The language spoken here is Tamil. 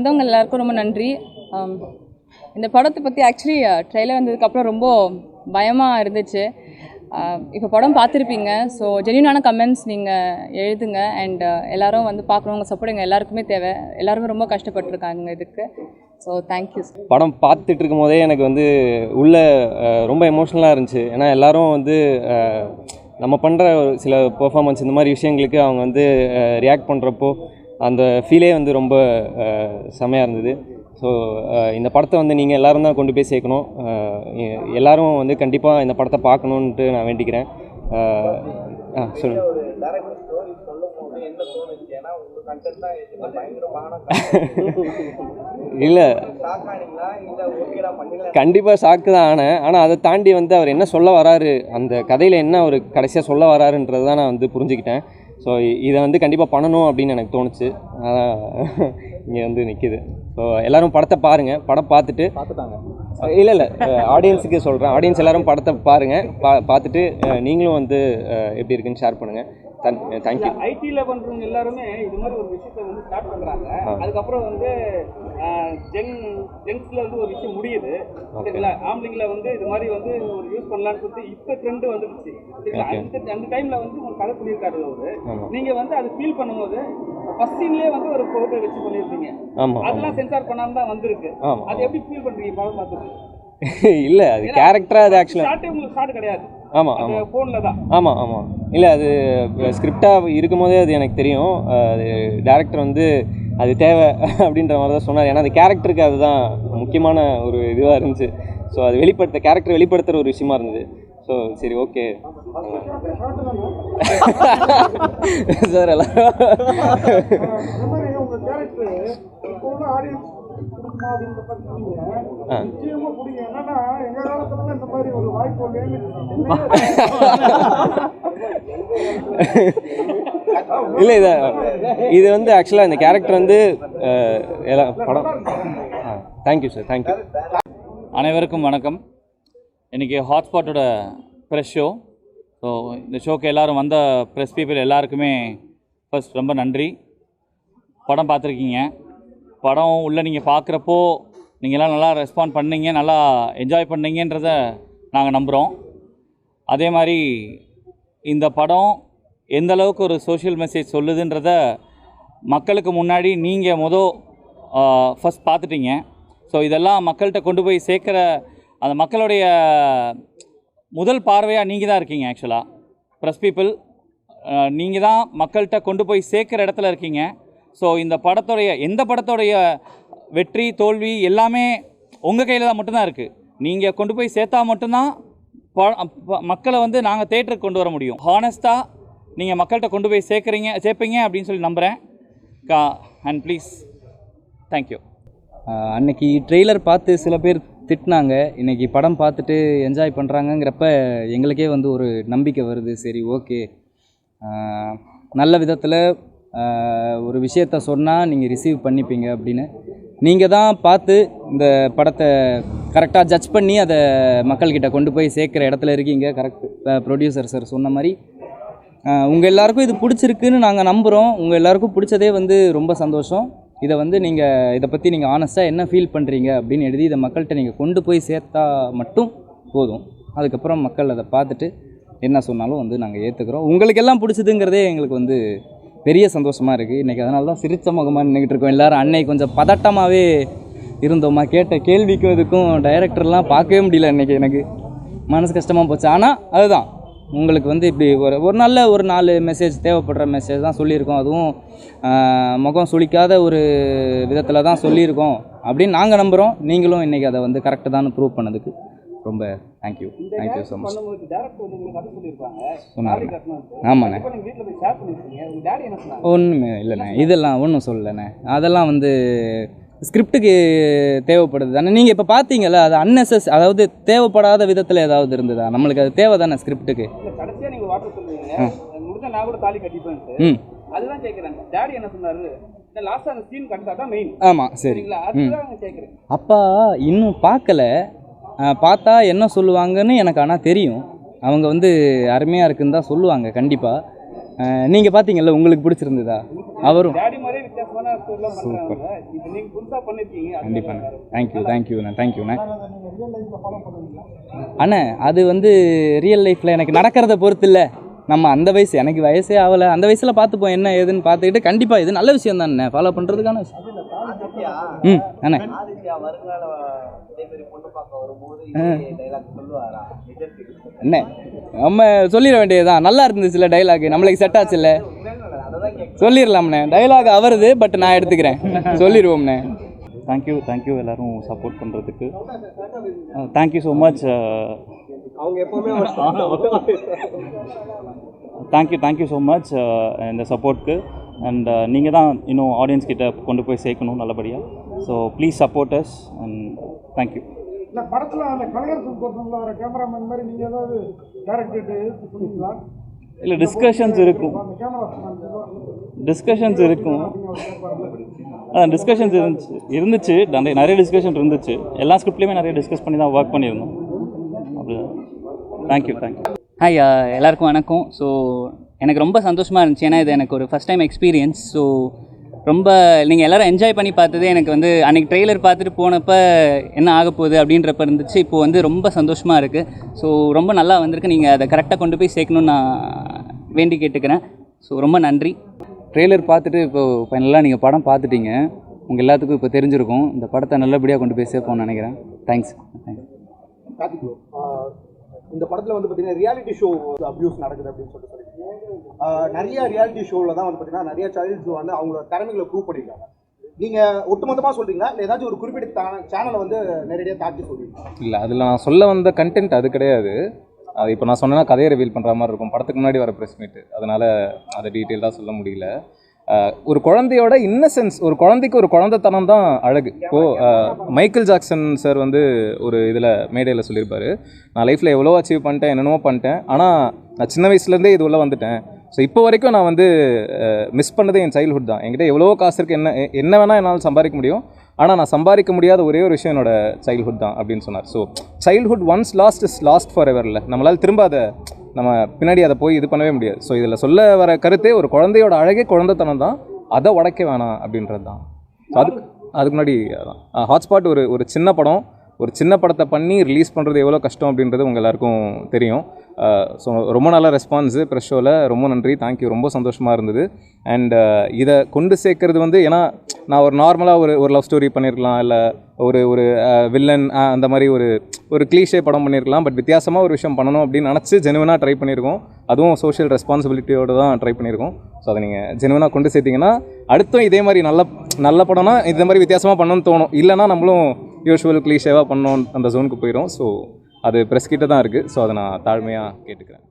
வந்தவங்க எல்லாருக்கும் ரொம்ப நன்றி. இந்த படத்தை பற்றி ஆக்சுவலி ட்ரெயிலர் வந்ததுக்கப்புறம் ரொம்ப பயமாக இருந்துச்சு. இப்போ படம் பார்த்துருப்பீங்க. ஸோ ஜென்யூனான கமெண்ட்ஸ் நீங்கள் எழுதுங்க. அண்ட் எல்லாரும் வந்து பார்க்குறவங்க சப்போர்ட் எங்கள் எல்லாருக்குமே தேவை. எல்லாருமே ரொம்ப கஷ்டப்பட்டிருக்காங்க இதுக்கு. ஸோ தேங்க்யூ படம் பார்த்துட்டு இருக்கும் போதே எனக்கு வந்து உள்ள ரொம்ப எமோஷ்னலாக இருந்துச்சு. ஏன்னா எல்லோரும் வந்து நம்ம பண்ணுற சில பெர்ஃபார்மன்ஸ் இந்த மாதிரி விஷயங்களுக்கு அவங்க வந்து ரியாக்ட் பண்ணுறப்போ அந்த ஃபீலே வந்து ரொம்ப செமையாக இருந்தது. ஸோ இந்த படத்தை வந்து நீங்கள் எல்லாரும் தான் கொண்டு போய் சேர்க்கணும். எல்லாரும் வந்து கண்டிப்பாக இந்த படத்தை பார்க்கணுன்ட்டு நான் வேண்டிக்கிறேன். ஆ சொல்லுங்கள் இல்லை. கண்டிப்பாக ஷாக்கு தான் ஆனேன். ஆனால் அதை தாண்டி வந்து அவர் என்ன சொல்ல வராரு? அந்த கதையில் என்ன அவர் கடைசியாக சொல்ல வராருன்றது தான் நான் வந்து புரிஞ்சுக்கிட்டேன். ஸோ இதை வந்து கண்டிப்பாக பண்ணணும் அப்படின்னு எனக்கு தோணுச்சு. அதான் இங்கே வந்து நிற்கிது ஸோ எல்லாரும் படத்தை பாருங்கள் படம் பார்த்துட்டு பார்த்துட்டாங்க. இல்லை இல்லை. ஆடியன்ஸுக்கு சொல்கிறேன் ஆடியன்ஸ் எல்லாரும் படத்தை பாருங்கள் பா பார்த்துட்டு நீங்களும் வந்து எப்படி இருக்குன்னு ஷேர் பண்ணுங்கள் தேங்க்யூ ஐடில பண்றவங்க எல்லாருமே இது மாதிரி ஒரு விஷயத்தை வந்து ஸ்டார்ட் பண்றாங்க. ஆ. அதுக்கப்புறம் வந்து ஜென் ஜென்ஸ்ல வந்து ஒரு விஷயம் முடியுது. சரிங்களா? ஆம்பளைங்கள வந்து இது மாதிரி வந்து ஒரு யூஸ் பண்ணலாம்னு சொல்லிட்டு இப்ப ட்ரெண்ட் வந்துருச்சு சரிங்களா. அந்த அந்த டைம்ல வந்து ஒரு கதை சொல்லியிருக்காரு அவரு. ஆமாம் நீங்க வந்து அதை ஃபீல் பண்ணும்போது ஃபர்ஸ்ட் சீன்லயே வந்து ஒரு போட்டோ வச்சு பண்ணியிருப்பீங்க. ஆமாம் அதெல்லாம் சென்சார் பண்ணாம தான் வந்திருக்கு. அது எப்படி ஃபீல் பண்றீங்க? படம் பார்த்துட்டு. இல்லை அது கேரக்டராக அது ஆக்சுவலாக உங்களுக்கு ஸ்டார்ட் கிடையாது. ஆமாம் அது ஆமாம் போன்ல தான். ஆமாம் ஆமாம் இல்லை அது ஸ்கிரிப்டாக இருக்கும் போதே அது எனக்கு தெரியும். அது டேரக்டர் வந்து அது தேவை அப்படின்ற மாதிரி தான் சொன்னார். ஏன்னா அந்த கேரக்டருக்கு அதுதான் முக்கியமான ஒரு இதுவாக இருந்துச்சு. ஸோ அது வெளிப்படுத்த கேரக்டர் வெளிப்படுத்துகிற ஒரு விஷயமா இருந்தது. ஸோ சரி ஓகே சார் ஆ. இல்லை இதை இது வந்து ஆக்சுவலாக இந்த கேரக்டர் வந்து எல்லாம் படம். ஆ தேங்க்யூ சார் தேங்க்யூ அனைவருக்கும் வணக்கம். இன்றைக்கி ஹாட்ஸ்பாட்டோட ப்ரெஷ் ஷோ ஸோ இந்த ஷோக்கு எல்லாரும் வந்த ப்ரெஸ் பீப்புள் எல்லாருக்குமே ஃபஸ்ட் ரொம்ப நன்றி. படம் பார்த்துருக்கீங்க. படம் உள்ளே நீங்கள் பார்க்குறப்போ நீங்கள்லாம் நல்லா ரெஸ்பாண்ட் பண்ணீங்க நல்லா என்ஜாய் பண்ணீங்கன்றத நாங்கள் நம்புகிறோம் அதே மாதிரி இந்த படம் எந்த அளவுக்கு ஒரு சோஷியல் மெசேஜ் சொல்லுதுன்றத மக்களுக்கு முன்னாடி நீங்கள் மொதல் ஃபஸ்ட் பார்த்துட்டீங்க. ஸோ இதெல்லாம் மக்கள்கிட்ட கொண்டு போய் சேர்க்குற அந்த மக்களுடைய முதல் பார்வையாக நீங்கள் தான் இருக்கீங்க ஆக்சுவலாக ப்ரெஸ் பீப்புள் நீங்கள் தான் மக்கள்கிட்ட கொண்டு போய் சேர்க்குற இடத்துல இருக்கீங்க. ஸோ இந்த படத்துடைய எந்த படத்துடைய வெற்றி தோல்வி எல்லாமே உங்கள் கையில் தான் மட்டும்தான் இருக்குது நீங்கள் கொண்டு போய் சேர்த்தா மட்டும்தான் மக்களை வந்து நாங்கள் தேட்டருக்கு கொண்டு வர முடியும். ஹானஸ்ட்டாக நீங்கள் மக்கள்கிட்ட கொண்டு போய் சேர்க்குறீங்க சேர்ப்பீங்க அப்படின்னு சொல்லி நம்புகிறேன் கா அண்ட் ப்ளீஸ் தேங்க்யூ அன்னைக்கு ட்ரெய்லர் பார்த்து சில பேர் திட்டினாங்க. இன்னைக்கு படம் பார்த்துட்டு என்ஜாய் பண்ணுறாங்கங்கிறப்ப எங்களுக்கே வந்து ஒரு நம்பிக்கை வருது. சரி ஓகே நல்ல விதத்தில் ஒரு விஷயத்த சொன்னால் நீங்கள் ரிசீவ் பண்ணிப்பீங்க அப்படின்னு. நீங்கள் தான் பார்த்து இந்த படத்தை கரெக்டாக ஜட்ஜ் பண்ணி அதை மக்கள்கிட்ட கொண்டு போய் சேர்க்குற இடத்துல இருக்கீங்க. கரெக்ட் ப்ரொடியூசர் சார் சொன்ன மாதிரி. உங்கள் எல்லாருக்கும் இது பிடிச்சிருக்குன்னு நாங்கள் நம்புகிறோம் உங்கள் எல்லாருக்கும் பிடிச்சதே வந்து ரொம்ப சந்தோஷம். இதை வந்து நீங்கள் இதை பற்றி நீங்கள் ஆனஸ்ட்டாக என்ன ஃபீல் பண்ணுறீங்க அப்படின்னு எழுதி இதை மக்கள்கிட்ட நீங்கள் கொண்டு போய் சேர்த்தா மட்டும் போதும். அதுக்கப்புறம் மக்கள் அதை பார்த்துட்டு என்ன சொன்னாலும் வந்து நாங்கள் ஏற்றுக்கிறோம் உங்களுக்கு எல்லாம் பிடிச்சதுங்கிறதே எங்களுக்கு வந்து பெரிய சந்தோஷமாக இருக்குது இன்றைக்கி அதனால தான் சிரிச்ச முகமாக நின்றுக்கிட்டு இருக்கோம். எல்லோரும் அன்னை கொஞ்சம் பதட்டமாகவே இருந்தோம்மா கேட்ட கேள்விக்கும் இதுக்கும் டைரக்டர்லாம் பார்க்கவே முடியல இன்றைக்கி எனக்கு. மனசு கஷ்டமாக போச்சு. ஆனால் அதுதான். உங்களுக்கு வந்து இப்படி ஒரு ஒரு நல்ல ஒரு நாலு மெசேஜ் தேவைப்படுற மெசேஜ் தான் சொல்லியிருக்கோம். அதுவும் முகம் சுளிக்காத ஒரு விதத்தில் தான் சொல்லியிருக்கோம். அப்படின்னு நாங்கள் நம்புகிறோம் நீங்களும் இன்றைக்கி அதை வந்து கரெக்டு தான் ப்ரூவ் பண்ணதுக்கு ரொம்ப தேங்க்யூ தேங்க்யூ ஸோ மச் கட்டணும் ஆமாண்ணே. ஒன்றுமே இல்லைண்ணே. இதெல்லாம் ஒன்றும் சொல்லலைண்ணே. அதெல்லாம் வந்து ஸ்கிரிப்டுக்கு தேவைப்படுது தானே? நீங்கள் இப்போ பார்த்தீங்கல்ல அது அன்னெசஸ் அதாவது தேவைப்படாத விதத்தில் ஏதாவது இருந்ததா? நம்மளுக்கு அது தேவை தானே ஸ்கிரிப்டுக்கு இல்லை கடைசியாக நீங்கள் வாட்டர் சொல்லுவீங்க முடிஞ்சா நான் கூட தாலி கட்டிப்பேன்ட்டு ம். அதுதான் டேடி என்ன சொன்னாரு? ஆமாம் சரி. அப்பா இன்னும் பார்க்கல பார்த்தா என்ன சொல்லுவாங்கன்னு எனக்கு ஆனால் தெரியும். அவங்க வந்து அருமையாக இருக்குன்னு தான் சொல்லுவாங்க கண்டிப்பாக நீங்கள் பார்த்தீங்கல்ல உங்களுக்கு பிடிச்சிருந்ததா? அவரும். கண்டிப்பாண்ணே தேங்க்யூ தேங்க்யூண்ணே தேங்க்யூண்ணே அண்ணே அது வந்து ரியல் லைஃப்பில் எனக்கு நடக்கிறத பொறுத்து இல்லை நம்ம அந்த வயசு எனக்கு வயசே ஆகலை. அந்த வயசில் பார்த்துப்போம் என்ன ஏதுன்னு பார்த்துக்கிட்டு கண்டிப்பாக இது நல்ல விஷயம் தானே ஃபாலோ பண்ணுறதுக்கான விஷயம். ம் அண்ணே. என்ன நம்ம சொல்லிட வேண்டியதுதான். நல்லா இருந்துச்சுல்ல டைலாக் நம்மளுக்கு செட் ஆச்சுல்ல? சொல்லிடலாம்ண்ணே டைலாக் அவருது பட் நான் எடுத்துக்கிறேன். சொல்லிடுவோம்ண்ணே தேங்க்யூ தேங்க்யூ எல்லோரும் சப்போர்ட் பண்ணுறதுக்கு தேங்க்யூ ஸோ மச் அவங்க எப்பவுமே தேங்க்யூ தேங்க்யூ ஸோ மச் இந்த சப்போர்ட்க்கு அண்ட் நீங்கள் தான் இன்னும் ஆடியன்ஸ் கிட்ட கொண்டு போய் சேர்க்கணும் நல்லபடியாக so please support us and thank you இல்லை படத்தில் அந்த வர கேமராமேன் மாதிரி நீங்கள் ஏதாவது சொன்னீங்களா இல்லை டிஸ்கஷன்ஸ் இருக்கும். டிஸ்கஷன்ஸ் இருக்கும். அதான் டிஸ்கஷன்ஸ் இருந்துச்சு. இருந்துச்சு. நிறைய நிறைய டிஸ்கஷன் இருந்துச்சு. எல்லா ஸ்கிரிப்ட்லேயுமே நிறைய டிஸ்கஸ் பண்ணி தான் ஒர்க் பண்ணியிருந்தோம். அப்படிதான். தேங்க்யூ தேங்க்யூ ஹாய் எல்லாருக்கும் வணக்கம். ஸோ எனக்கு ரொம்ப சந்தோஷமாக இருந்துச்சு. ஏன்னா இது எனக்கு ஒரு ஃபஸ்ட் டைம் எக்ஸ்பீரியன்ஸ் ஸோ ரொம்ப நீங்கள் எல்லாரும் என்ஜாய் பண்ணி பார்த்தது எனக்கு வந்து அன்றைக்கி ட்ரெய்லர் பார்த்துட்டு போனப்ப என்ன ஆக போகுது அப்படின்றப்ப இருந்துச்சு. இப்போ வந்து ரொம்ப சந்தோஷமாக இருக்குது ஸோ ரொம்ப நல்லா வந்திருக்கு. நீங்கள் அதை கரெக்டாக கொண்டு போய் சேர்க்கணும்னு நான் வேண்டி கேட்டுக்கிறேன். ஸோ ரொம்ப நன்றி. ட்ரெய்லர் பார்த்துட்டு இப்போ ஃபைனலாக நீங்கள் படம் பார்த்துட்டீங்க. உங்கள் எல்லாத்துக்கும் இப்போ தெரிஞ்சிருக்கும். இந்த படத்தை நல்லபடியாக கொண்டு போய் சேர்ப்போம்னு நினைக்கிறேன். தேங்க்ஸ் தேங்க்ஸ் கார்த்திக் இந்த படத்தில் வந்து பார்த்தீங்கன்னா ரியாலிட்டி ஷோ அப்யூஸ் நடக்குது அப்படின்னு சொல்லிட்டு சொல்லியிருக்கீங்க நிறைய ரியாலிட்டி ஷோவில் தான் வந்து பார்த்தீங்கன்னா நிறைய சைல்ட்ஸ் வந்து அவங்களோட திறமைகளை ப்ரூவ் பண்ணியிருக்காங்க நீங்கள் ஒட்டுமொத்தமாக சொல்கிறீங்களா இல்லை ஏதாச்சும் ஒரு குறிப்பிட்ட சேனலை வந்து நேரடியாக தாக்கி சொல்றீங்களா? இல்லை அதில் நான் சொல்ல வந்த கண்டென்ட் அது கிடையாது. அது இப்போ நான் சொன்னேன்னா கதையை ரிவீல் பண்ணுற மாதிரி இருக்கும். படத்துக்கு முன்னாடி வர ப்ரெஸ் மீட்டு அதனால் அதை டீட்டெயிலாக சொல்ல முடியல. ஒரு குழந்தையோட இன்னசென்ஸ் ஒரு குழந்தைக்கு ஒரு குழந்தைத்தனம் தான் அழகு. இப்போது மைக்கேல் ஜாக்சன் சார் வந்து ஒரு இதில் மேடையில் சொல்லியிருப்பாரு. நான் லைஃப்பில் எவ்வளோ அச்சீவ் பண்ணிட்டேன் என்னென்னமோ பண்ணிட்டேன். ஆனால் நான் சின்ன வயசுலேருந்தே இது உள்ள வந்துட்டேன். ஸோ இப்போ வரைக்கும் நான் வந்து மிஸ் பண்ணதே என் சைல்ட்ஹுட் தான். என்கிட்ட எவ்வளோ காசு இருக்குது என்ன என்ன வேணால் என்னால் சம்பாதிக்க முடியும். ஆனால் நான் சம்பாதிக்க முடியாத ஒரே ஒரு விஷயம் என்னோட சைல்ட்ஹுட் தான் அப்படின்னு சொன்னார். So childhood once lost is lost forever நம்மளால் திரும்ப அதை நம்ம பின்னாடி அதை போய் இது பண்ணவே முடியாது. ஸோ இதில் சொல்ல வர கருத்தே ஒரு குழந்தையோட அழகே குழந்தைத்தனம் தான். அதை உடைக்க வேணாம் அப்படின்றது தான். ஸோ அதுக்கு அதுக்கு முன்னாடி ஹாட்ஸ்பாட் ஒரு ஒரு சின்ன படம். ஒரு சின்ன படத்தை பண்ணி ரிலீஸ் பண்ணுறது எவ்வளோ கஷ்டம் அப்படின்றது உங்கள் எல்லாருக்கும் தெரியும். ஸோ ரொம்ப நல்ல ரெஸ்பான்ஸு ப்ரெஷ் ஷோவில் ரொம்ப நன்றி. தேங்க்யூ ரொம்ப சந்தோஷமாக இருந்தது. அண்ட் இதை கொண்டு சேர்க்கறது வந்து ஏன்னா நான் ஒரு நார்மலாக ஒரு ஒரு லவ் ஸ்டோரி பண்ணியிருக்கலாம் இல்லை ஒரு ஒரு வில்லன் அந்த மாதிரி ஒரு ஒரு க்ளீஷே படம் பண்ணியிருக்கலாம் பட் வித்தியாசமாக ஒரு விஷயம் பண்ணணும் அப்படின்னு நினச்சி ஜெனுவனாக ட்ரை பண்ணியிருக்கோம் அதுவும் சோஷியல் ரெஸ்பான்சிபிலிட்டியோடு தான் ட்ரை பண்ணியிருக்கோம் ஸோ அதை நீங்கள் ஜெனுவனாக கொண்டு சேர்த்தீங்கன்னா அடுத்தும் இதே மாதிரி நல்ல நல்ல படம்னா இந்த மாதிரி வித்தியாசமாக பண்ணணும்னு தோணும். இல்லைன்னா நம்மளும் யூஷுவல் க்ளீஷேவாக பண்ணோம் அந்த ஜோனுக்கு போயிடும் ஸோ அது ப்ரெஸ் கிட்ட தான் இருக்குது ஸோ அதை நான் தாழ்மையாக கேட்டுக்கிறேன்.